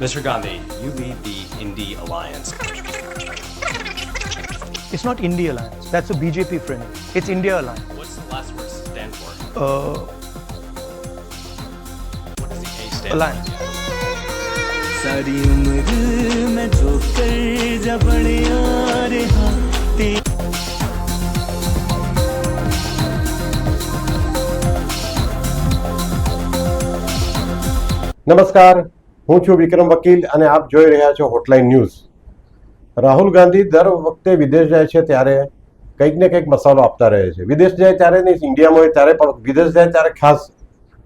Mr. Gandhi, you lead the Indie Alliance. It's not India Alliance. That's a BJP friend. It's India Alliance. What's the last word stand for? Uh, what does the A stand Alliance. for? सारी उम्र मैं नमस्कार હું છું વિક્રમ વકીલ અને આપ જોઈ રહ્યા છો હોટલાઇન ન્યૂઝ રાહુલ ગાંધી દર વખતે વિદેશ જાય છે ત્યારે કંઈક ને કંઈક મસાલો આપતા રહે છે. વિદેશ જાય ત્યારે નહીં, ઇન્ડિયામાં હોય ત્યારે પણ વિદેશ જાય ત્યારે ખાસ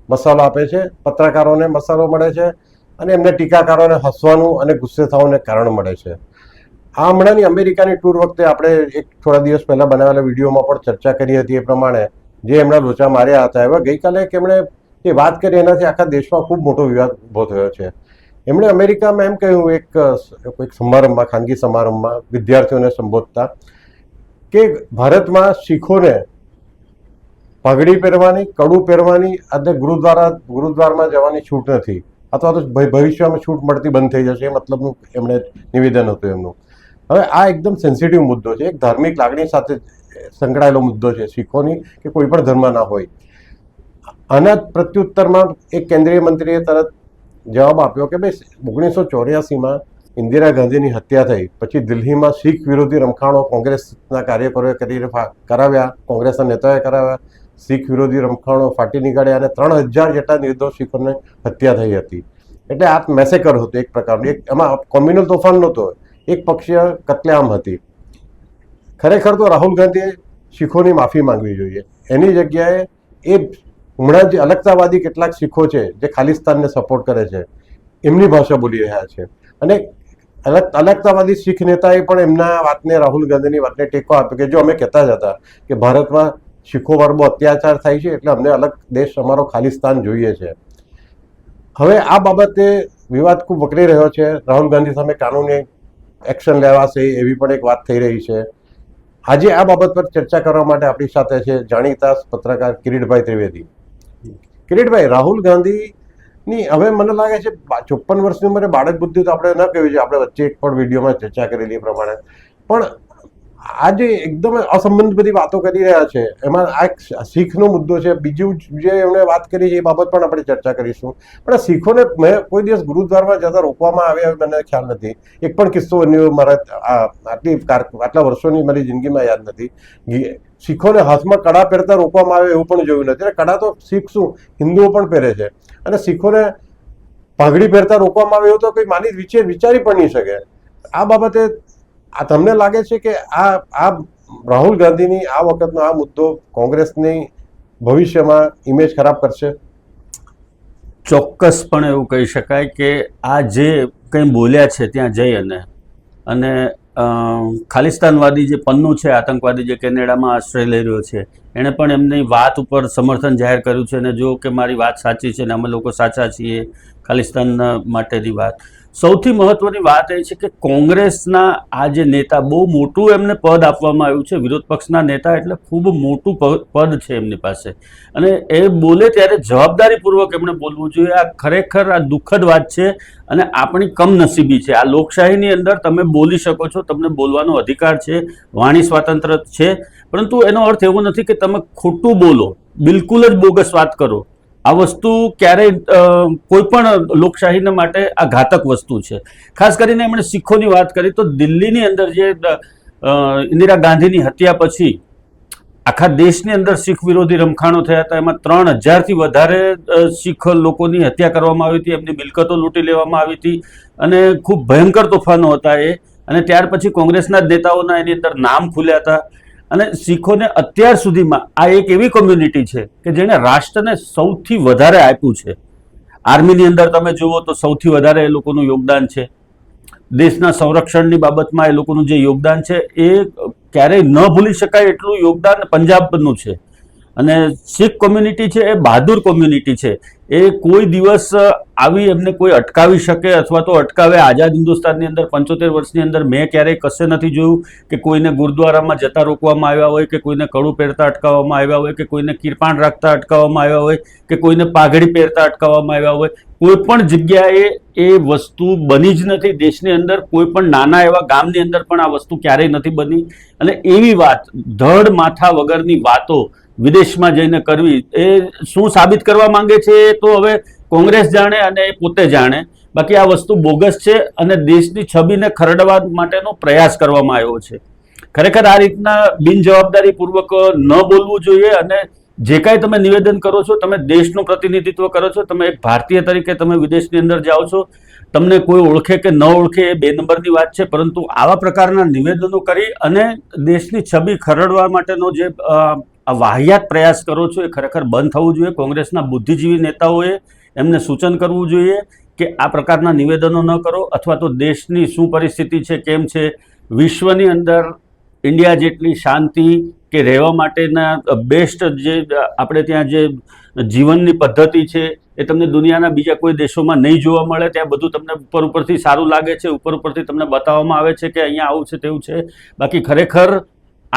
મસાલો આપે છે. પત્રકારોને મસાલો મળે છે અને એમને ટીકાકારોને હસવાનું અને ગુસ્સે થવાનું કારણ મળે છે. આ હમણાંની અમેરિકાની ટૂર વખતે આપણે એક થોડા દિવસ પહેલાં બનાવેલા વિડીયોમાં પણ ચર્ચા કરી હતી એ પ્રમાણે જે એમણે લોચા માર્યા હતા એવા. ગઈકાલે એક એમણે એ વાત કરી એનાથી આખા દેશમાં ખૂબ મોટો વિવાદ ઊભો થયો છે. એમણે અમેરિકામાં એમ કહ્યું, એક કોઈક સમારંભમાં, ખાનગી સમારંભમાં વિદ્યાર્થીઓને સંબોધતા કે ભારતમાં શીખોને પાઘડી પહેરવાની, કડું પહેરવાની અને ગુરુદ્વારા, ગુરુદ્વારમાં જવાની છૂટ નથી. અથવા તો ભવિષ્યમાં છૂટ મળતી બંધ થઈ જશે, એ મતલબનું એમણે નિવેદન હતું એમનું. હવે આ એકદમ સેન્સિટિવ મુદ્દો છે. એક ધાર્મિક લાગણી સાથે સંકળાયેલો મુદ્દો છે શીખોની, કે કોઈ પણ ધર્મના હોય. આના પ્રત્યુત્તરમાં એક કેન્દ્રીય મંત્રીએ તરત જવાબ આપ્યો કે ભાઈ ઓગણીસો ચોર્યાસીમાં ઇન્દિરા ગાંધીની હત્યા થઈ. પછી દિલ્હીમાં શીખ વિરોધી રમખાણો કોંગ્રેસના કાર્યકરોએ કરીને કરાવ્યા. કોંગ્રેસના નેતાઓએ કરાવ્યા. શીખ વિરોધી રમખાણો ફાટી નીકળ્યા અને ત્રણ હજાર જેટલા નિર્દોષ શીખોને હત્યા થઈ હતી. એટલે આ મેસેકર હતું એક પ્રકારનું. એક એમાં કોમ્યુનલ તોફાન નહોતો એક પક્ષીય કતલેઆમ હતી. ખરેખર તો રાહુલ ગાંધીએ શીખોની માફી માંગવી જોઈએ. એની જગ્યાએ એ હમણાં જે અલગતાવાદી કેટલાક શીખો છે જે ખાલિસ્તાનને સપોર્ટ કરે છે. એમની ભાષા બોલી રહ્યા છે. અને અલગ, અલગતાવાદી શીખ નેતાએ પણ એમના વાતને રાહુલ ગાંધીની વાતને ટેકો આપ્યો કે જો અમે કહેતા જ હતા કે ભારતમાં શીખો વર્ગો અત્યાચાર થાય છે એટલે અમને અલગ દેશ અમારો ખાલિસ્તાન જોઈએ છે. હવે આ બાબતે વિવાદ ખૂબ વકરી રહ્યો છે. રાહુલ ગાંધી સામે કાનૂની એક્શન લેવાશે એવી પણ એક વાત થઈ રહી છે. આજે આ બાબત પર ચર્ચા કરવા માટે આપણી સાથે છે જાણીતા પત્રકાર કિરીટભાઈ ત્રિવેદી. કિરીટભાઈ, રાહુલ ગાંધીની હવે મને લાગે છે ચોપન વર્ષની ઉંમરે બાળક બુદ્ધિ તો આપણે ન કહ્યું છે આપણે વચ્ચે એક પણ વિડીયોમાં ચર્ચા કરેલી પ્રમાણે. પણ આજે એકદમ અસંબંધ બધી વાતો કરી રહ્યા છે. એમાં આ શીખનો મુદ્દો છે. બીજું જે એમણે વાત કરી છે એ બાબત પણ આપણે ચર્ચા કરીશું. પણ શીખોને મેં કોઈ દિવસ ગુરુદ્વારમાં જતા રોકવામાં આવે મને ખ્યાલ નથી. એક પણ કિસ્સો મારા આટલી આટલા વર્ષોની મારી જિંદગીમાં યાદ નથી. શીખોને હાથમાં કડા પહેરતા રોકવામાં આવે એવું પણ જોયું નથી. અને કડા તો શીખ શું? હિન્દુઓ પણ પહેરે છે. અને શીખોને પાઘડી પહેરતા રોકવામાં આવે એવું તો કંઈ માની વિચારી પણ નહીં શકે. આ બાબતે આ તમને લાગે છે કે આ આ રાહુલ ગાંધીની આ વખતનો આ મુદ્દો કોંગ્રેસની ભવિષ્યમાં ઇમેજ ખરાબ કરશે? ચોક્કસપણે એવું કહી શકાય કે આ જે કંઈ બોલ્યા છે ત્યાં જઈ અને અને ખાલિસ્તાનવાદી જે પન્નું છે, આતંકવાદી જે કેનેડામાં આશ્રય લઈ રહ્યો છે, એણે પણ એમની વાત ઉપર સમર્થન જાહેર કર્યું છે અને જો કે મારી વાત સાચી છે ને અમે લોકો સાચા છીએ, ખાલિસ્તાન માટેની વાત. સૌથી મહત્વની વાત એ છે કે કોંગ્રેસના આ જે નેતા બહુ મોટું એમને પદ આપવામાં આવ્યું છે. વિરોધ પક્ષના નેતા એટલે ખૂબ મોટું પદ છે એમની પાસે. અને એ બોલે ત્યારે જવાબદારીપૂર્વક એમણે બોલવું જોઈએ. આ ખરેખર આ દુઃખદ વાત છે અને આપણી કમનસીબી છે. આ લોકશાહીની અંદર તમે બોલી શકો છો, તમને બોલવાનો અધિકાર છે, વાણી સ્વાતંત્ર્ય છે. પરંતુ એનો અર્થ એવો નથી કે તમે ખોટું બોલો. બિલકુલ જ બોગસ વાત કરો. આ વસ્તુ ક્યારેય કોઈ પણ લોકશાહીને માટે આ ઘાતક વસ્તુ છે. ખાસ કરીને એમણે શીખોની વાત કરી તો દિલ્હીની અંદર જે ઇન્દિરા ગાંધીની હત્યા પછી આખા દેશની અંદર શીખ વિરોધી રમખાણો થયા હતા. એમાં ત્રણ હજારથી વધારે શીખ લોકોની હત્યા કરવામાં આવી હતી. એમની મિલકતો લૂંટી લેવામાં આવી હતી. અને ખૂબ ભયંકર તોફાનો હતા એ. અને ત્યાર પછી કોંગ્રેસના જ નેતાઓના એની અંદર નામ ખુલ્યા હતા. અને શીખોને અત્યાર સુધીમાં આ એક એવી કોમ્યુનિટી છે કે જેણે રાષ્ટ્રને સૌથી વધારે આપ્યું છે. આર્મીની અંદર તમે જુઓ તો સૌથી વધારે એ લોકોનું યોગદાન છે. દેશના સંરક્ષણની બાબતમાં એ લોકોનું જે યોગદાન છે એ ક્યારેય ન ભૂલી શકાય એટલું યોગદાન પંજાબનું છે. અને શીખ કોમ્યુનિટી છે, એ બહાદુર કોમ્યુનિટી છે. એ કોઈ દિવસ આવી એમને કોઈ અટકાવી શકે અથવા તો અટકાવે. આઝાદ હિન્દુસ્તાનની અંદર પંચોતેર વર્ષની અંદર મેં ક્યારેય કશે નથી જોયું કે કોઈને ગુરુદ્વારામાં જતા રોકવામાં આવ્યા હોય, કે કોઈને કડું પહેરતા અટકાવવામાં આવ્યા હોય, કે કોઈને કિરપાણ રાખતા અટકાવવામાં આવ્યા હોય, કે કોઈને પાઘડી પહેરતા અટકાવવામાં આવ્યા હોય. કોઈ પણ જગ્યાએ એ વસ્તુ બની જ નથી. દેશની અંદર કોઈ પણ નાના એવા ગામની અંદર પણ આ વસ્તુ ક્યારેય નથી બની. અને એવી વાત, ધડ માથા વગરની વાતો વિદેશમાં જઈને કરવી, એ શું સાબિત કરવા માંગે છે એ તો હવે કોંગ્રેસ જાણે અને એ પોતે જાણે. બાકી આ વસ્તુ બોગસ છે અને દેશની છબીને ખરડવા માટેનો પ્રયાસ કરવામાં આવ્યો છે. ખરેખર આ રીતના બિનજવાબદારીપૂર્વક ન બોલવું જોઈએ અને જે કાંઈ તમે નિવેદન કરો છો, તમે દેશનું પ્રતિનિધિત્વ કરો છો, તમે એક ભારતીય તરીકે તમે વિદેશની અંદર જાઓ છો, તમને કોઈ ઓળખે કે ન ઓળખે એ બે નંબરની વાત છે, પરંતુ આવા પ્રકારના નિવેદનો કરી અને દેશની છબી ખરડવા માટેનો જે આ વાહિયાત પ્રયાસ કરો છો એ ખરેખર બંધ થવું જોઈએ. કોંગ્રેસના બુદ્ધિજીવી નેતાઓએ એમને સૂચન કરવું જોઈએ કે આ પ્રકારના નિવેદનો ન કરો અથવા તો દેશની શું પરિસ્થિતિ છે, કેમ છે? વિશ્વની અંદર ઇન્ડિયા જેટલી શાંતિ કે રહેવા માટેના બેસ્ટ જે આપણે ત્યાં જે જીવનની પદ્ધતિ છે એ તમને દુનિયાના બીજા કોઈ દેશોમાં નહીં જોવા મળે. ત્યાં બધું તમને ઉપર ઉપરથી સારું લાગે છે, ઉપર ઉપરથી તમને બતાવવામાં આવે છે કે અહીંયા આવું છે, તેવું છે. બાકી ખરેખર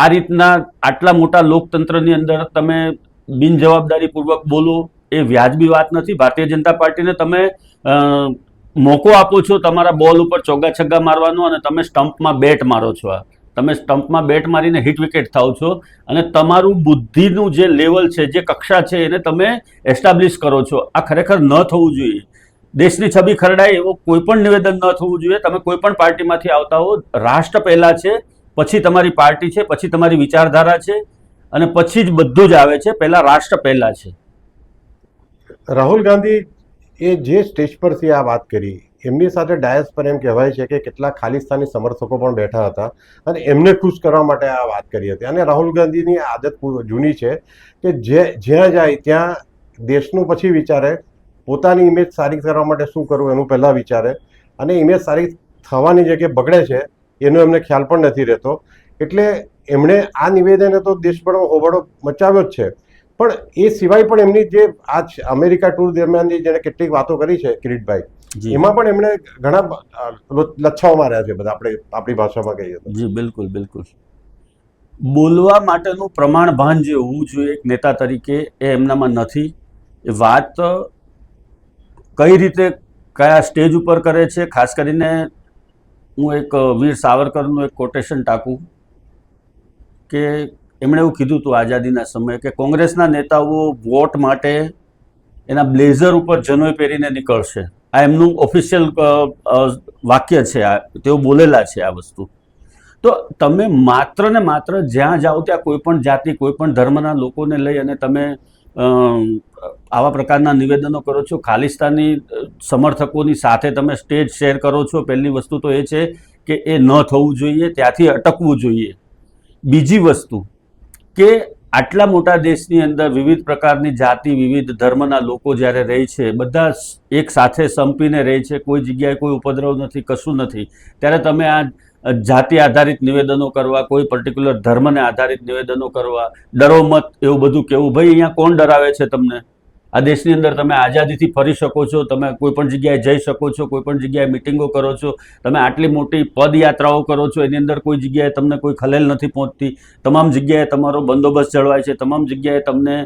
આ રીતના આટલા મોટા લોકતંત્રની અંદર તમે બિનજવાબદારીપૂર્વક બોલો એ વ્યાજબી વાત નથી. ભારતીય જનતા પાર્ટીને તમે મોકો આપો છો તમારા બોલ ઉપર ચોગ્ગા છગ્ગા મારવાનો અને તમે સ્ટમ્પમાં બેટ મારો છો આ. તમે સ્ટમ્પમાં બેટ મારીને હિટ વિકેટ થાવ છો અને તમારું બુદ્ધિનું જે લેવલ છે, જે કક્ષા છે, એને તમે એસ્ટાબ્લિશ કરો છો. આ ખરેખર ન થવું જોઈએ. દેશની છબી ખરડાય એવો કોઈ પણ નિવેદન ન થવું જોઈએ. તમે કોઈ પણ પાર્ટીમાંથી આવતા હો, રાષ્ટ્ર પહેલા છે પછી તમારી પાર્ટી છે, પછી તમારી વિચારધારા છે અને પછી જ બધું જ આવે છે. પહેલા રાષ્ટ્ર પહેલા છે. રાહુલ ગાંધી એ જે સ્ટેજ પરથી આ વાત કરી, એમની સાથે ડાયસ પર એમ કહેવાય છે કે કેટલાક ખાલિસ્તાની સમર્થકો પણ બેઠા હતા અને એમને ખુશ કરવા માટે આ વાત કરી હતી. અને રાહુલ ગાંધીની આદત જૂની છે કે જે, જ્યાં જાય ત્યાં દેશનું પછી વિચારે, પોતાની ઇમેજ સારી કરવા માટે શું કરવું એનું પહેલાં વિચારે અને ઇમેજ સારી થવાની જગ્યાએ બગડે છે એનો એમને ખ્યાલ પણ નથી રહેતો. એટલે એમણે આ નિવેદને તો દેશભરમાં હોબાળો મચાવ્યો જ છે. પણ એ સિવાય પણ એમની જે આજ અમેરિકા ટૂર દરમિયાનની જેણે કેટલીક વાતો કરી છે કિરીટભાઈ એમાં પણ એમણે ઘણા લચ્છાઓ માર્યા છે બધા આપણે આપણી ભાષામાં કહીએ જી બિલકુલ બિલકુલ. બોલવા માટેનું પ્રમાણ ભાન જે હોવું જોઈએ એક નેતા તરીકે એ એમનામાં નથી. એ વાત કઈ રીતે કયા સ્ટેજ ઉપર કરે છે ખાસ કરીને હું એક વીર સાવરકરનું એક કોટેશન ટાંકું કે એમણે એવું કીધું હતું આઝાદીના સમયે કે કોંગ્રેસના નેતાઓ વોટ માટે એના બ્લેઝર ઉપર જનોય પહેરીને નીકળશે. આ એમનું ઓફિશિયલ વાક્ય છે આ, તેઓ બોલેલા છે આ વસ્તુ. તો તમે માત્ર ને માત્ર જ્યાં જાઓ ત્યાં કોઈ પણ જાતિ, કોઈ પણ ધર્મના લોકોને લઈ અને તમે આવા પ્રકારના નિવેદનો કરો છો? ખાલિસ્તાની સમર્થકોની સાથે તમે સ્ટેજ શેર કરો છો? પહેલી વસ્તુ તો એ છે કે એ ન થવું જોઈએ, ત્યાંથી અટકવું જોઈએ. બીજી વસ્તુ કે આટલા મોટા દેશની અંદર વિવિધ પ્રકારની જાતિ, વિવિધ ધર્મના લોકો જ્યારે રહે છે, બધા એક સાથે સંપીને રહે છે, કોઈ જગ્યાએ કોઈ ઉપદ્રવ નથી, કશું નથી, ત્યારે તમે આ જાતિ આધારિત નિવેદનો કરવા, કોઈ પર્ટિક્યુલર ધર્મને આધારિત નિવેદનો કરવા, ડરો મત, એવું બધું કેવું? ભાઈ, અહીંયા કોણ ડરાવે છે તમને? આ દેશની અંદર તમે આઝાદીથી ફરી શકો છો, તમે કોઈ પણ જગ્યાએ જઈ શકો છો, કોઈ પણ જગ્યાએ મિટિંગો કરો છો, તમે આટલી મોટી પદયાત્રાઓ કરો છો, એની અંદર કોઈ જગ્યાએ તમને કોઈ ખલેલ નથી પહોંચતી. તમામ જગ્યાએ તમારો બંદોબસ્ત જળવાય છે, તમામ જગ્યાએ તમને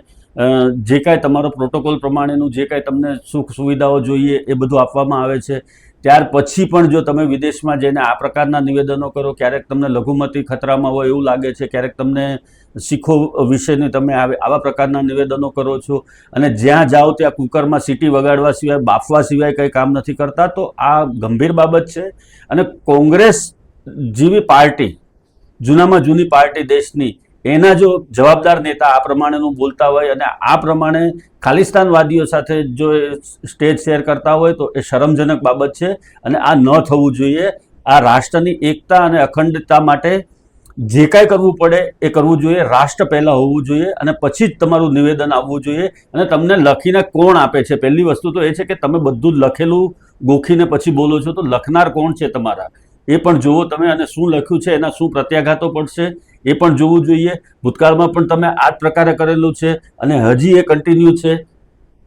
જે કાંઈ તમારો પ્રોટોકોલ પ્રમાણેનું જે કાંઈ તમને સુખ સુવિધાઓ જોઈએ, એ બધું આપવામાં આવે છે. ત્યાર પછી પણ જો તમે વિદેશમાં જઈને આ પ્રકારના નિવેદનો કરો, ક્યારેક તમને લઘુમતી ખતરામાં હોય એવું લાગે છે, ક્યારેક તમને શીખો વિશેની તમે આવે પ્રકારના નિવેદનો કરો છો અને જ્યાં જાઓ ત્યાં કુકરમાં સીટી વગાડવા સિવાય, બાફવા સિવાય કંઈ કામ નથી કરતા, તો આ ગંભીર બાબત છે. અને કોંગ્રેસ જેવી પાર્ટી, જૂનામાં જૂની પાર્ટી દેશની એના જો જવાબદાર નેતા આ પ્રમાણેનું બોલતા હોય અને આ પ્રમાણે ખાલિસ્તાનવાદીઓ સાથે જો એ સ્ટેજ શેર કરતા હોય તો એ શરમજનક બાબત છે અને આ ન થવું જોઈએ. આ રાષ્ટ્રની એકતા અને અખંડતા માટે જે કાંઈ કરવું પડે એ કરવું જોઈએ. રાષ્ટ્ર પહેલાં હોવું જોઈએ અને પછી જ તમારું નિવેદન આવવું જોઈએ. અને તમને લખીને કોણ આપે છે? પહેલી વસ્તુ તો એ છે કે તમે બધું લખેલું, ગોખીને પછી બોલો છો તો લખનાર કોણ છે તમારા? એ પણ જુઓ તમે અને શું લખ્યું છે, એના શું પ્રત્યાઘાતો પડશે? એ પણ જોવું જોઈએ. ભૂતકાળમાં પણ તમે આ જ પ્રકારે કરેલું છે અને હજી એ કન્ટિન્યુ છે.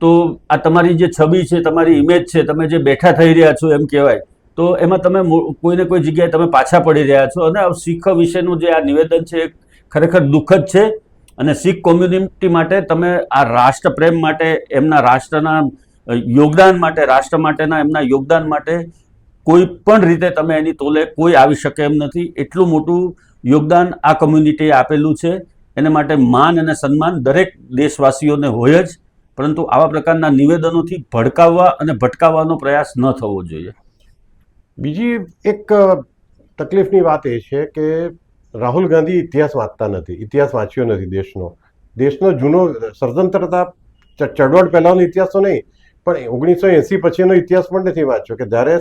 તો આ તમારી જે છબી છે, તમારી ઇમેજ છે, તમે જે બેઠા થઈ રહ્યા છો એમ કહેવાય. તો એમાં તમે કોઈને કોઈ જગ્યાએ તમે પાછા પડી રહ્યા છો. અને શીખ વિશેનું જે આ નિવેદન છે એ ખરેખર દુઃખદ છે. અને શીખ કોમ્યુનિટી માટે તમે આ રાષ્ટ્ર પ્રેમ માટે, એમના રાષ્ટ્રના યોગદાન માટે, રાષ્ટ્ર માટેના એમના યોગદાન માટે કોઈ પણ રીતે તમે એની તોલે કોઈ આવી શકે એમ નથી. એટલું મોટું યોગદાન આ કમ્યુનિટીએ આપેલું છે. એને માટે માન અને સન્માન દરેક દેશવાસીઓને હોય જ. પરંતુ આવા પ્રકારના નિવેદનોથી ભડકાવવા અને ભટકાવવાનો પ્રયાસ ન થવો જોઈએ. બીજી એક તકલીફની વાત એ છે કે રાહુલ ગાંધી ઇતિહાસ વાંચતા નથી ઇતિહાસ વાંચ્યો નથી દેશનો. દેશનો જૂનો ચ- ચળવળ પહેલાંનો ઇતિહાસ તો નહીં પણ ઓગણીસો એંસી પછીનો ઇતિહાસ પણ નથી વાંચ્યો કે જ્યારે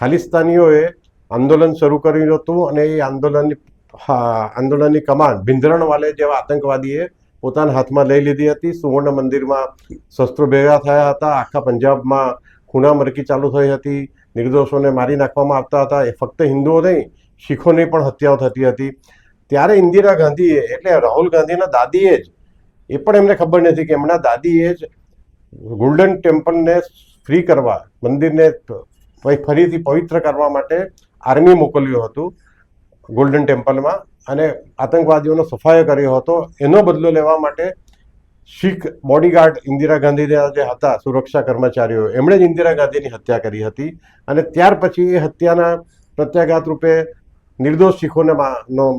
ખાલિસ્તાનીઓએ આંદોલન શરૂ કર્યું હતું અને એ આંદોલનની હા, આંદોલનની કમાન. ભિંદરણવાલે જેવા આતંકવાદીએ પોતાના હાથમાં લઈ લીધી હતી, સુવર્ણ મંદિરમાં શસ્ત્રો ભેગા થયા હતા, આખા પંજાબમાં ખૂણા મરકી ચાલુ થઈ હતી, નિર્દોષોને મારી નાખવામાં આવતા હતા. એ ફક્ત હિન્દુઓ નહીં, શીખોની પણ હત્યાઓ થતી હતી. ત્યારે ઇન્દિરા ગાંધીએ, એટલે રાહુલ ગાંધીના દાદીએ જ, એ પણ એમને ખબર નથી કે એમના દાદીએ જ ગોલ્ડન ટેમ્પલને ફ્રી કરવા, મંદિરને ફરીથી પવિત્ર કરવા માટે આર્મી મોકલ્યું હતું. ગોલ્ડન ટેમ્પલમાં અને આતંકવાદીઓનો સફાયો કર્યો હતો. એનો બદલો લેવા માટે શીખ બોડીગાર્ડ ઇન્દિરા ગાંધીના જે હતા સુરક્ષા કર્મચારીઓ, એમણે જ ઇન્દિરા ગાંધીની હત્યા કરી હતી અને ત્યાર પછી એ હત્યાના પ્રત્યાઘાત રૂપે નિર્દોષ શીખોને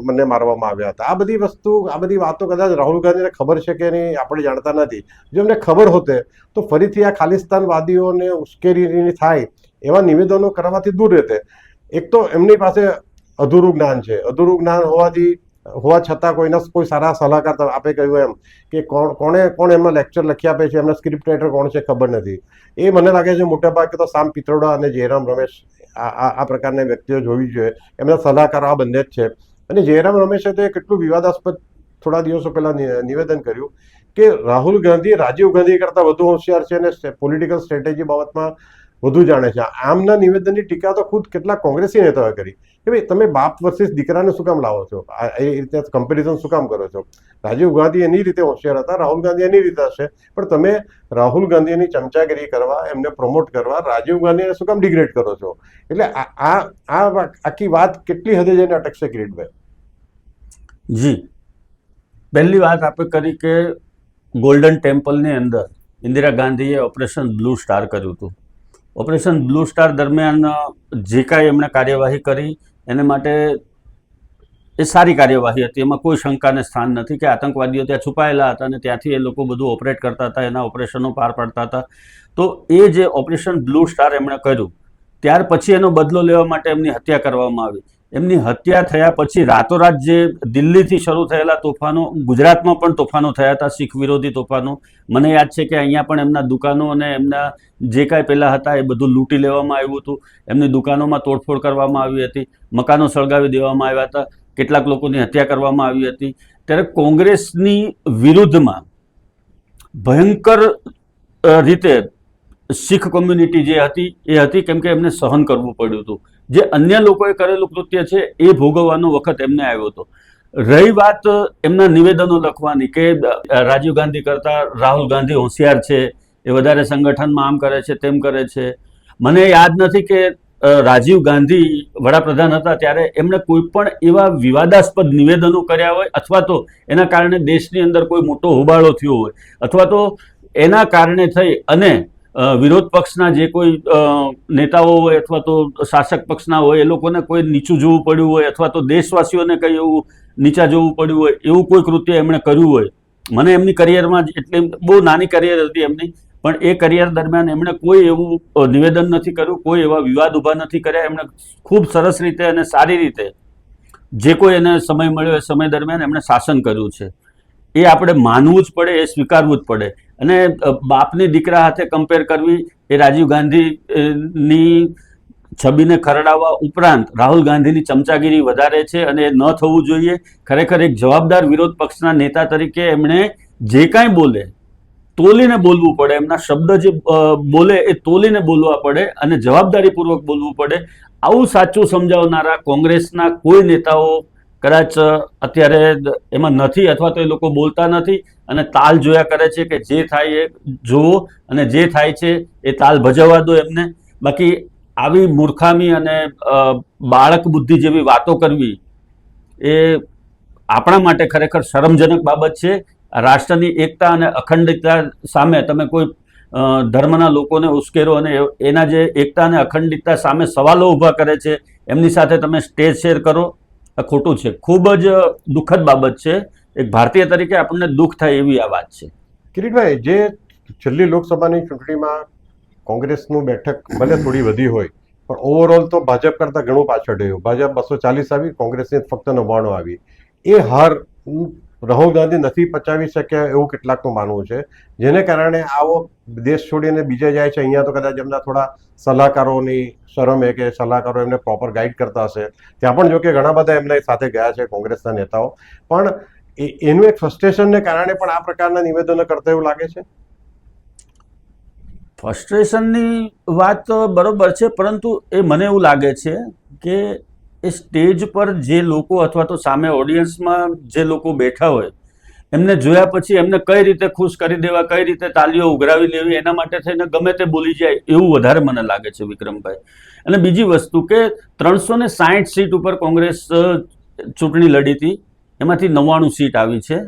મને મારવામાં આવ્યા હતા. આ બધી વસ્તુ, આ બધી વાતો કદાચ રાહુલ ગાંધીને ખબર છે કે નહીં, આપણે જાણતા નથી. જો એમને ખબર હોતે, તો ફરીથી આ ખાલિસ્તાનવાદીઓને ઉશ્કેરી થાય એવા નિવેદનો કરવાથી દૂર રહેતે. એક તો એમની પાસે અધૂરું જ્ઞાન છે. અધૂરું જ્ઞાન હોવાથી, હોવા છતાં કોઈના કોઈ સારા સલાહકાર આપે કહ્યું એમ કે કોણ, કોણે, કોણ એમાં લેક્ચર લખી આપે છે, એમના સ્ક્રિપ્ટ રાઇટર કોણ છે ખબર નથી. એ મને લાગે છે મોટાભાગે તો સામ પિત્રોડા અને જયરામ રમેશ આ આ પ્રકારના વ્યક્તિઓ જોવી જોઈએ. એમના સલાહકાર આ બંને જ છે. અને જયરામ રમેશે તો કેટલું વિવાદાસ્પદ થોડા દિવસો પહેલાં નિવેદન કર્યું કે રાહુલ ગાંધી, રાજીવ ગાંધી કરતાં વધુ હોશિયાર છે અને પોલિટિકલ સ્ટ્રેટેજી બાબતમાં વધુ જાણે છે. આમના નિવેદનની ટીકા તો ખુદ કેટલાક કોંગ્રેસી નેતાઓએ કરી. કે ભાઈ, તમે બાપ વર્સિસ દીકરાને શું કામ લાવો છો? એ રીતે કમ્પેરિઝન શું કામ કરો છો? રાજીવ ગાંધી એની રીતે હોશિયાર હતા, રાહુલ ગાંધી એની રીતે હશે. પણ તમે રાહુલ ગાંધીની ચમચાગીરી કરવા, એમને પ્રમોટ કરવા, રાજીવ ગાંધીને શું કામ ડિગ્રેડ કરો છો? એટલે આ આ આખી વાત કેટલી હદે જઈને અટકશે કિરીટભાઈ જી. પહેલી વાત આપણે કરી કે ગોલ્ડન ટેમ્પલની અંદર ઇન્દિરા ગાંધીએ ઓપરેશન બ્લુ સ્ટાર કર્યું હતું. ઓપરેશન બ્લુ સ્ટાર દરમિયાન જે કાંઈ એમણે કાર્યવાહી કરી, એને માટે એ સારી કાર્યવાહી હતી. એમાં કોઈ શંકાને સ્થાન નથી કે આતંકવાદીઓ ત્યાં છુપાયેલા હતા અને ત્યાંથી એ લોકો બધું ઓપરેટ કરતા હતા, એના ઓપરેશનો પાર પાડતા હતા. તો એ જે ઓપરેશન બ્લુ સ્ટાર એમણે કર્યું, ત્યાર પછી એનો બદલો લેવા માટે એમની હત્યા કરવામાં આવી. એમની હત્યા થયા પછી રાતોરાત જે દિલ્હીથી શરૂ થયેલા તોફાનો, ગુજરાતમાં પણ તોફાનો થયા હતા, શીખ વિરોધી તોફાનો. મને યાદ છે કે અહીંયા પણ એમના દુકાનો અને એમના જે કાંઈ પહેલાં હતા એ બધું લૂંટી લેવામાં આવ્યું હતું. એમની દુકાનોમાં તોડફોડ કરવામાં આવી હતી, મકાનો સળગાવી દેવામાં આવ્યા હતા, કેટલાક લોકોની હત્યા કરવામાં આવી હતી. ત્યારે કોંગ્રેસની વિરુદ્ધમાં ભયંકર રીતે શીખ કોમ્યુનિટી જે હતી, એ હતી કેમ કે એમને સહન કરવું પડ્યું હતું. જે અન્ય લોકોએ કરેલું કૃત્ય છે, એ ભોગવવાનો વખત એમને આવ્યો હતો. રહી વાત એમના નિવેદનો લખવાની કે રાજીવ ગાંધી કરતા રાહુલ ગાંધી હોશિયાર છે, એ વધારે સંગઠનમાં આમ કરે છે, તેમ કરે છે. મને યાદ નથી કે રાજીવ ગાંધી વડાપ્રધાન હતા ત્યારે એમણે કોઈ પણ એવા વિવાદાસ્પદ નિવેદનો કર્યા હોય અથવા તો એના કારણે દેશની અંદર કોઈ મોટો હોબાળો થયો હોય અથવા તો એના કારણે થઈ અને વિરોધ પક્ષના જે કોઈ નેતાઓ હોય અથવા તો શાસક પક્ષના હોય, એ લોકોને કોઈ નીચું જોવું પડ્યું હોય અથવા તો દેશવાસીઓને કંઈ એવું નીચા જોવું પડ્યું હોય, એવું કોઈ કૃત્ય એમણે કર્યું હોય. મને એમની કરિયરમાં જ એટલે બહુ નાની કરિયર હતી એમની, પણ એ કરિયર દરમિયાન એમણે કોઈ એવું નિવેદન નથી કર્યું, કોઈ એવા વિવાદ ઊભા નથી કર્યા. એમણે ખૂબ સરસ રીતે અને સારી રીતે જે કોઈ એને સમય મળ્યો એ સમય દરમિયાન એમણે શાસન કર્યું છે. એ આપણે માનવું જ પડે, એ સ્વીકારવું જ પડે. અને બાપની દીકરા સાથે કમ્પેર કરવી એ રાજીવ ગાંધીની છબીને ખરડાવવા ઉપરાંત રાહુલ ગાંધીની ચમચાગીરી વધારે છે અને ન થવું જોઈએ. ખરેખર એક જવાબદાર વિરોધ પક્ષના નેતા તરીકે એમણે જે કાંઈ બોલે, તોલીને બોલવું પડે. એમના શબ્દ જે બોલે એ તોલીને બોલવા પડે અને જવાબદારીપૂર્વક બોલવું પડે. આવું સાચું સમજાવનારા કોંગ્રેસના કોઈ નેતાઓ કદાચ અત્યારે એમાં નથી અથવા તો એ લોકો બોલતા નથી અને તાલ જોયા કરે છે કે જે થાય એ જુઓ અને જે થાય છે એ તાલ ભજવવા દો એમને. બાકી આવી મૂર્ખામી અને બાળક બુદ્ધિ જેવી વાતો કરવી એ આપણા માટે ખરેખર શરમજનક બાબત છે. રાષ્ટ્રની એકતા અને અખંડિતતા સામે તમે કોઈ ધર્મના લોકોને ઉશ્કેરો અને એના જે એકતા અને અખંડિતતા સામે સવાલો ઊભા કરે છે એમની સાથે તમે સ્ટેજ શેર કરો. આ ખોટું છે. ખૂબ જ દુઃખદ બાબત છે. એક ભારતીય તરીકે આપણને દુઃખ થાય એવી આ વાત છે. કિરીટભાઈ, જે છેલ્લી લોકસભાની ચૂંટણીમાં કોંગ્રેસનું બેઠક ભલે થોડી વધી હોય, પણ ઓવરઓલ તો ભાજપ કરતાં ઘણું પાછળ રહ્યું. ભાજપ બસો ચાલીસ આવી, કોંગ્રેસની ફક્ત નવ્વાણું આવી. એ હાર રાહુલ ગાંધી નથી પચાવી શક્યા એવું કેટલાકનું માનવું છે. જેને કારણે આવો દેશ છોડીને બીજે જાય છે, અહીંયા તો કદાચ એમના થોડા સલાહકારોની શરમ એ કે સલાહકારો એમને પ્રોપર ગાઈડ કરતા હશે. ત્યાં પણ જો કે ઘણા બધા એમના સાથે ગયા છે, કોંગ્રેસના નેતાઓ. પણ એનું એક ફ્રસ્ટ્રેશનને કારણે પણ આ પ્રકારના નિવેદનો કરતા એવું લાગે છે? ફ્રસ્ટ્રેશનની વાત બરોબર છે, પરંતુ એ મને એવું લાગે છે કે એ સ્ટેજ પર જે લોકો અથવા તો સામે ઓડિયન્સમાં જે લોકો બેઠા હોય, એમને જોયા પછી એમને કઈ રીતે ખુશ કરી દેવા, કઈ રીતે તાલીઓ ઉઘરાવી લેવી, એના માટે થઈને ગમે તે બોલી જાય એવું વધારે મને લાગે છે વિક્રમભાઈ. અને બીજી વસ્તુ કે ત્રણસો ને સાઠ સીટ ઉપર કોંગ્રેસ ચૂંટણી લડી હતી, એમાંથી નવ્વાણું સીટ આવી છે.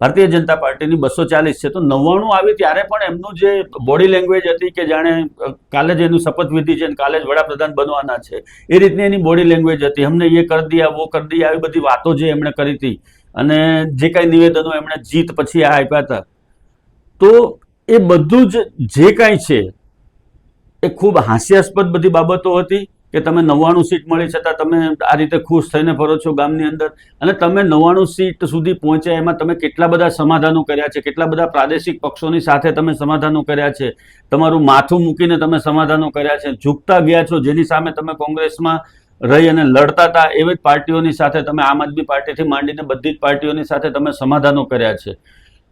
ભારતીય જનતા પાર્ટીની બસો ચાલીસ છે. તો નવ્વાણું આવી ત્યારે પણ એમનું જે બોડી લેંગ્વેજ હતી કે જાણે કાલે જ એનું શપથવિધિ છે કાલે જ વડાપ્રધાન બનવાના છે, એ રીતની એની બોડી લેંગ્વેજ હતી. અમને એ કરી દીયા વો કરી દિયા આવી બધી વાતો જે એમણે કરી હતી અને જે કાંઈ નિવેદનો એમણે જીત પછી આ આપ્યા હતા. તો એ બધું જ જે કાંઈ છે, એ ખૂબ હાસ્યાસ્પદ બધી બાબતો હતી. કે તમે નવ્વાણું સીટ મળી છતાં તમે આ રીતે ખુશ થઈને ફરો છો ગામની અંદર. અને તમે નવ્વાણું સીટ સુધી પહોંચ્યા એમાં તમે કેટલા બધા સમાધાનો કર્યા છે? કેટલા બધા પ્રાદેશિક પક્ષોની સાથે તમે સમાધાનો કર્યા છે? તમારું માથું મૂકીને તમે સમાધાનો કર્યા છે? ઝૂકતા ગયા છો? જેની સામે તમે કોંગ્રેસમાં રહી અને લડતા હતા, એવી જ પાર્ટીઓની સાથે તમે આમ આદમી પાર્ટીથી માંડીને બધી જ પાર્ટીઓની સાથે તમે સમાધાનો કર્યા છે.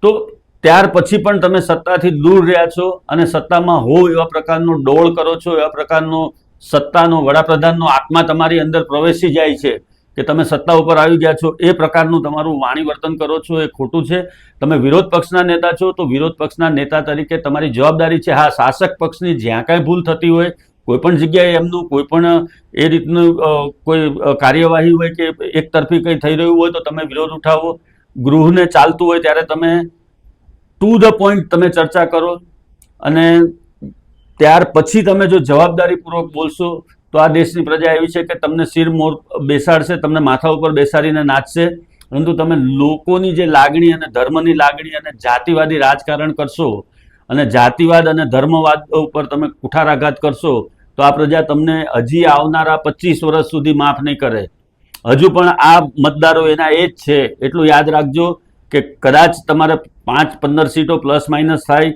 તો ત્યાર પછી પણ તમે સત્તાથી દૂર રહ્યા છો અને સત્તામાં હો એવા પ્રકારનો ડોળ કરો છો, એવા પ્રકારનો સત્તાનો વડાપ્રધાનનો આત્મા તમારી અંદર પ્રવેશી જાય છે કે તમે સત્તા ઉપર આવી ગયા છો, એ પ્રકારનું તમારું વાણી વર્તન કરો છો, એ ખોટું છે. તમે વિરોધ પક્ષના નેતા છો, તો વિરોધ પક્ષના નેતા તરીકે તમારી જવાબદારી છે. હા, શાસક પક્ષની જ્યાં કાંઈ ભૂલ થતી હોય, કોઈ પણ જગ્યાએ એમનું કોઈ પણ, એ રીતનું કોઈ કાર્યવાહી હોય કે એક તરફી કંઈ થઈ રહ્યું હોય તો તમે વિરોધ ઉઠાવો. ગૃહને ચાલતું હોય ત્યારે તમે ટુ ધ પોઈન્ટ તમે ચર્ચા કરો અને ત્યાર પછી તમે જો જવાબદારીપૂર્વક બોલશો, તો આ દેશની પ્રજા એવી છે કે તમને શિર મોર બેસાડશે, તમને માથા ઉપર બેસાડીને નાચશે. પરંતુ તમે લોકોની જે લાગણી અને ધર્મની લાગણી અને જાતિવાદી રાજકારણ કરશો અને જાતિવાદ અને ધર્મવાદ ઉપર તમે કુઠારાઘાત કરશો, તો આ પ્રજા તમને હજી આવનારા પચીસ વર્ષ સુધી માફ નહીં કરે. હજુ પણ આ મતદારો એના એ જ છે. એટલું યાદ રાખજો કે કદાચ તમારે પાંચ પંદર સીટો પ્લસ માઇનસ થાય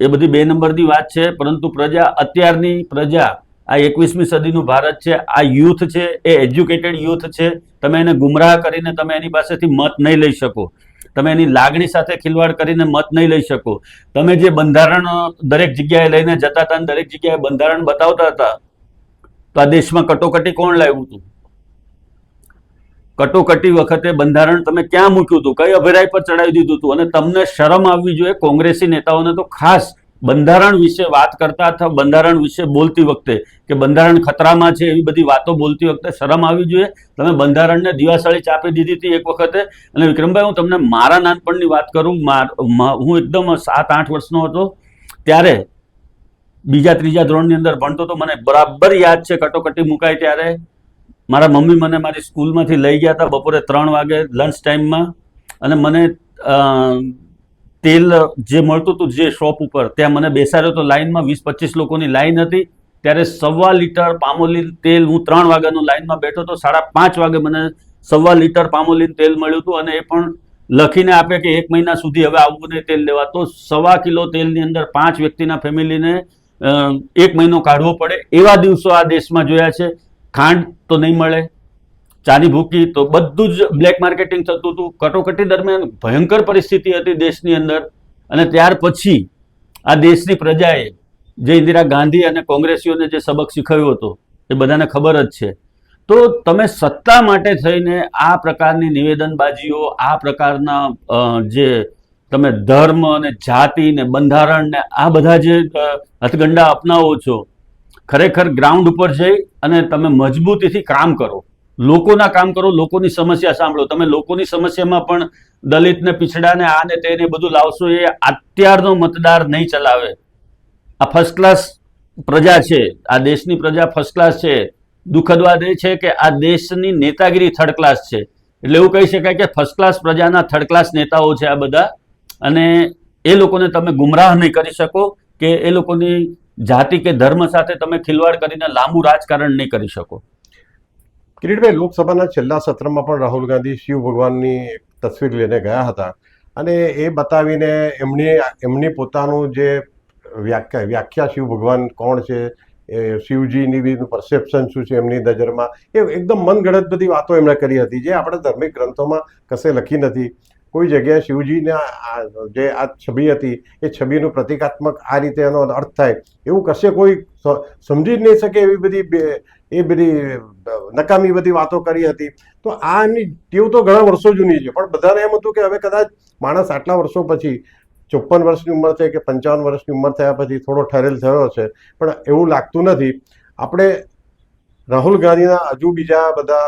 એ બધી બે નંબરની વાત છે, પરંતુ પ્રજા, અત્યારની પ્રજા, આ એકવીસમી સદીનું ભારત છે, આ યુથ છે, એ એજ્યુકેટેડ યુથ છે, તમે એને ગુમરાહ કરીને તમે એની પાસેથી મત નહીં લઈ શકો. તમે એની લાગણી સાથે ખિલવાડ કરીને મત નહીં લઈ શકો. તમે જે બંધારણ દરેક જગ્યાએ લઈને જતા હતા દરેક જગ્યાએ બંધારણ બતાવતા હતા, તો આ દેશમાં કટોકટી કોણ લાવ્યું હતું? કટોકટી વખતે બંધારણ તમે ક્યાં મૂક્યું હતું? કઈ અભિરાય પર ચડાવી દીધું હતું? અને તમને શરમ આવવી જોઈએ કોંગ્રેસી નેતાઓને તો ખાસ બંધારણ વિશે વાત કરતા અથવા બંધારણ વિશે બોલતી વખતે કે બંધારણ ખતરામાં છે એવી બધી વાતો બોલતી વખતે શરમ આવવી જોઈએ. તમે બંધારણને દિવાસળી ચાપી દીધી હતી એક વખતે. અને વિક્રમભાઈ, હું તમને મારા નાનપણની વાત કરું. હું એકદમ સાત આઠ વર્ષનો હતો. ત્યારે બીજા ત્રીજા ધોરણની અંદર ભણતો તો મને બરાબર યાદ છે કટોકટી મુકાય ત્યારે. મારા મમ્મી મને મારી સ્કૂલમાંથી લઈ ગયા હતા બપોરે ત્રણ વાગે લંચ ટાઈમમાં અને મને તેલ જે મળતું હતું જે શોપ ઉપર, ત્યાં મને બેસાડ્યો તો લાઇનમાં વીસ પચીસ લોકોની લાઇન હતી. ત્યારે સવા લીટર પામોલીન તેલ હું ત્રણ વાગ્યાનું લાઇનમાં બેઠો તો સાડા પાંચ વાગે મને સવા લીટર પામોલીન તેલ મળ્યું હતું અને એ પણ લખીને આપે કે એક મહિના સુધી હવે આવવું નહીં તેલ લેવા. તો સવા કિલો તેલની અંદર પાંચ વ્યક્તિના ફેમિલીને એક મહિનો કાઢવો પડે એવા દિવસો આ દેશમાં જોયા છે. ખાંડ તો નહીં મળે, ચાની ભૂકી તો બધું જ બ્લેક માર્કેટિંગ થતું હતું. કટોકટી દરમિયાન ભયંકર પરિસ્થિતિ હતી દેશની અંદર. અને ત્યાર પછી આ દેશની પ્રજાએ જે ઇન્દિરા ગાંધી અને કોંગ્રેસીઓને જે સબક શીખવ્યો હતો, એ બધાને ખબર જ છે. તો તમે સત્તા માટે થઈને આ પ્રકારની નિવેદનબાજીઓ, આ પ્રકારના જે તમે ધર્મ અને જાતિ ને બંધારણ ને આ બધા જે હથગંડા અપનાવો છો ખરેખર ગ્રાઉન્ડ ઉપર જઈ અને તમે મજબૂતીથી કામ કરો. લોકોના કામ કરો, લોકોની સમસ્યા સાંભળો. તમે લોકોની સમસ્યામાં પણ દલિતને પીછડાને આ ને તેને બધું લાવશો એ અત્યારનો મતદાર નહીં ચલાવે. આ ફર્સ્ટ ક્લાસ પ્રજા છે. આ દેશની પ્રજા ફર્સ્ટ ક્લાસ છે. દુઃખદ વાત એ છે કે આ દેશની નેતાગીરી થર્ડ ક્લાસ છે. એટલે એવું કહી શકાય કે ફર્સ્ટ ક્લાસ પ્રજાના થર્ડ ક્લાસ નેતાઓ છે આ બધા. અને એ લોકોને તમે ગુમરાહ નહીં કરી શકો કે એ લોકોની જાતિ કે ધર્મ સાથે તમે ખિલવાડ કરીને લાંબુ રાજકારણ નહીં કરી શકો. કિરીટભાઈ, લોકસભાના છેલ્લા સત્રમાં પણ રાહુલ ગાંધી શિવ ભગવાનની તસવીર લઈને ગયા હતા અને એ બતાવીને એમની એમની પોતાનું જે વ્યાખ્યા વ્યાખ્યા શિવ ભગવાન કોણ છે, એ શિવજીની પરસેપ્શન શું છે એમની નજરમાં, એ એકદમ મનગણત બધી વાતો એમણે કરી હતી જે આપણે ધાર્મિક ગ્રંથોમાં કશે લખી નથી. કોઈ જગ્યાએ શિવજીના જે આ છબી હતી, એ છબીનું પ્રતિકાત્મક આ રીતે એનો અર્થ થાય. એવું કશે કોઈ સમજી જ નહીં શકે એવી બધી એ બધી નકામી બધી વાતો કરી હતી. તો આ એમની ટેવ તો ઘણા વર્ષો જૂની છે, પણ બધાને એમ હતું કે હવે કદાચ માણસ આટલા વર્ષો પછી ચોપન વર્ષની ઉંમર થઈ કે પંચાવન વર્ષની ઉંમર થયા પછી થોડો ઠરેલ થયો છે, પણ એવું લાગતું નથી. આપણે રાહુલ ગાંધીના હજુ બીજા બધા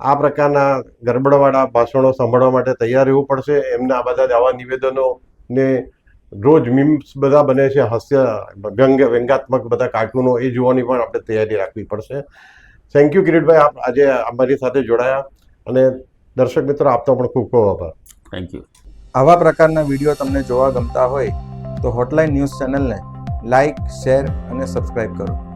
આ પ્રકારના ગરબડવાળા ભાષણો સાંભળવા માટે તૈયાર રહેવું પડશે. એમના બધા જ આવા નિવેદનો ને રોજ મીમ્સ બધા બને છે હાસ્ય વ્યંગ વ્યંગાત્મક બધા કાર્ટૂનો એ જોવાની પણ આપણે તૈયારી રાખવી પડશે. થેન્ક યુ કિરીટભાઈ આપ આજે અમારી સાથે જોડાયા અને દર્શક મિત્રો આપનો પણ ખૂબ ખૂબ આભાર. થેન્ક યુ આવા પ્રકારના વીડિયો તમને જોવા ગમતા હોય તો હોટલાઇન ન્યૂઝ ચેનલને લાઇક શેર અને સબસ્ક્રાઈબ કરો.